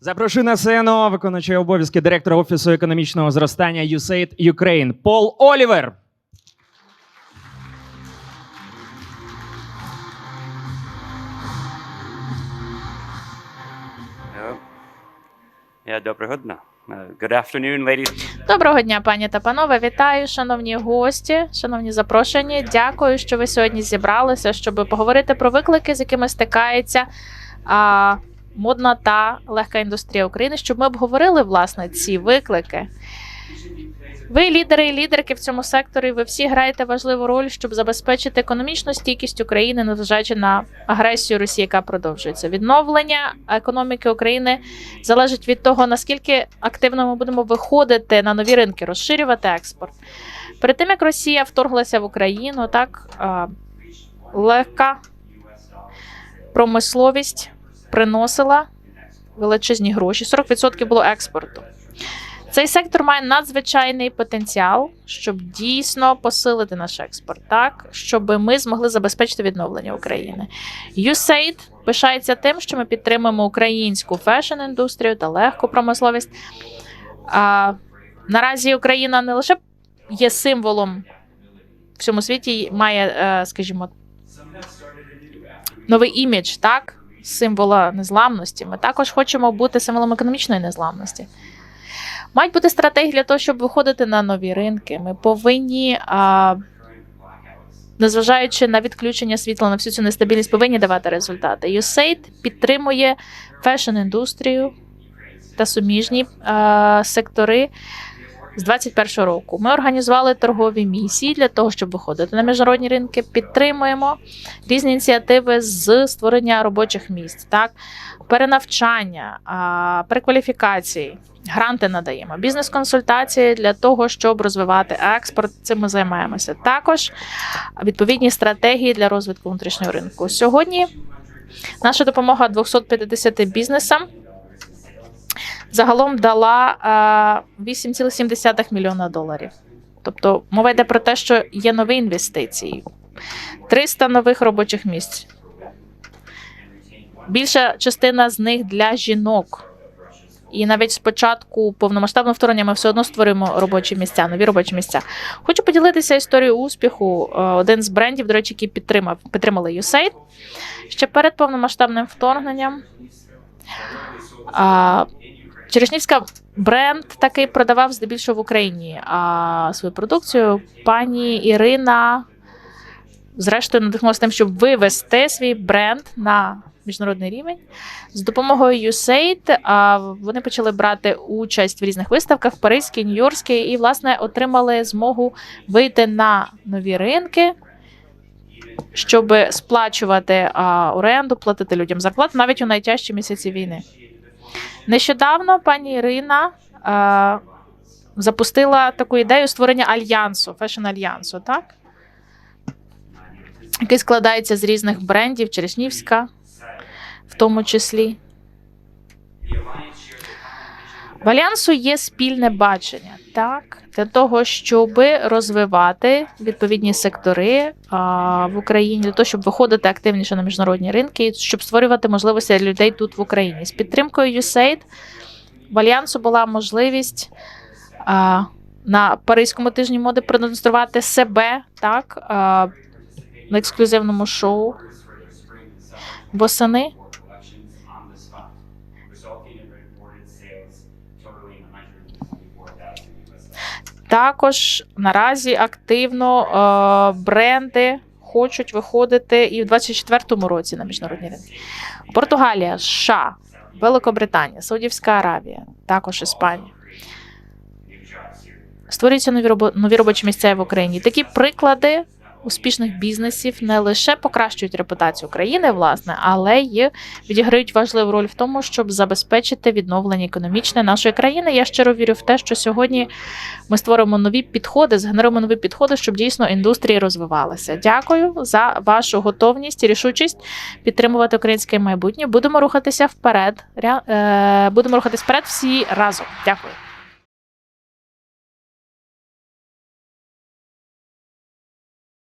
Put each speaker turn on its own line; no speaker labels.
Запрошую на сцену виконуючий обов'язки директора офісу економічного зростання USAID Ukraine Пол Олівер.
Yeah. Yeah, доброго дня. Uh, Good afternoon, ladies.
Доброго дня, пані та панове. Вітаю, шановні гості, шановні запрошені. Дякую, що ви сьогодні зібралися, щоб поговорити про виклики, з якими стикається а, модна та легка індустрія України, щоб ми обговорили власне ці виклики. Ви лідери і лідерки в цьому секторі. Ви всі граєте важливу роль, щоб забезпечити економічну стійкість України, незважаючи на агресію Росії, яка продовжується. Відновлення економіки України залежить від того, наскільки активно ми будемо виходити на нові ринки, розширювати експорт. Перед тим як Росія вторглася в Україну, так легка промисловість приносила величезні гроші. 40% було експорту. Цей сектор має надзвичайний потенціал, щоб дійсно посилити наш експорт, так щоб ми змогли забезпечити відновлення України. USAID пишається тим, що ми підтримуємо українську фешн-індустрію та легку промисловість. А, наразі Україна не лише є символом в всьому світі, має, е, скажімо, новий імідж, так, символа незламності. Ми також хочемо бути символом економічної незламності. Мають бути стратегії для того, щоб виходити на нові ринки. Ми повинні, а, незважаючи на відключення світла, на всю цю нестабільність, повинні давати результати. USAID підтримує фешн-індустрію та суміжні а, сектори з 2021 року. Ми організували торгові місії для того, щоб виходити на міжнародні ринки. Підтримуємо різні ініціативи з створення робочих місць, так перенавчання, перекваліфікації. Гранти надаємо, бізнес-консультації для того, щоб розвивати експорт. Цим ми займаємося. Також відповідні стратегії для розвитку внутрішнього ринку. Сьогодні наша допомога 250 бізнесам загалом дала 8,7 мільйона доларів. Тобто мова йде про те, що є нові інвестиції, 300 нових робочих місць. Більша частина з них для жінок. І навіть спочатку повномасштабного вторгнення ми все одно створюємо робочі місця, нові робочі місця. Хочу поділитися історією успіху. Е, Один з брендів, до речі, який підтримав, підтримали USAID ще перед повномасштабним вторгненням. Черешнівська бренд такий продавав здебільшого в Україні а, свою продукцію. Пані Ірина, зрештою, надихнулася тим, щоб вивести свій бренд на міжнародний рівень. З допомогою USAID а, вони почали брати участь в різних виставках Паризькій, Нью-Йоркській, і, власне, отримали змогу вийти на нові ринки. Щоб сплачувати а, оренду, платити людям зарплату навіть у найтяжчі місяці війни. Нещодавно пані Ірина е, запустила таку ідею створення альянсу, фешн-альянсу, так? Який складається з різних брендів, Черешнівська, в тому числі. Альянсу є спільне бачення, так, для того, щоб розвивати відповідні сектори а, в Україні, для того, щоб виходити активніше на міжнародні ринки, щоб створювати можливості для людей тут в Україні. З підтримкою USAID в альянсу була можливість а, на Паризькому тижні моди продемонструвати себе так, а, на ексклюзивному шоу восени. Також наразі активно е, бренди хочуть виходити і в 2024 році на міжнародні ринки. Португалія, США, Великобританія, Саудівська Аравія, також Іспанія. Створюються нові робо- нові робочі місця в Україні. Такі приклади успішних бізнесів не лише покращують репутацію країни, власне, але й відіграють важливу роль в тому, щоб забезпечити відновлення економічне нашої країни. Я щиро вірю в те, що сьогодні ми створимо нові підходи, згенеруємо нові підходи, щоб дійсно індустрії розвивалися. Дякую за вашу готовність і рішучість підтримувати українське майбутнє. Будемо рухатися вперед. Е, Будемо рухатись вперед всі разом. Дякую.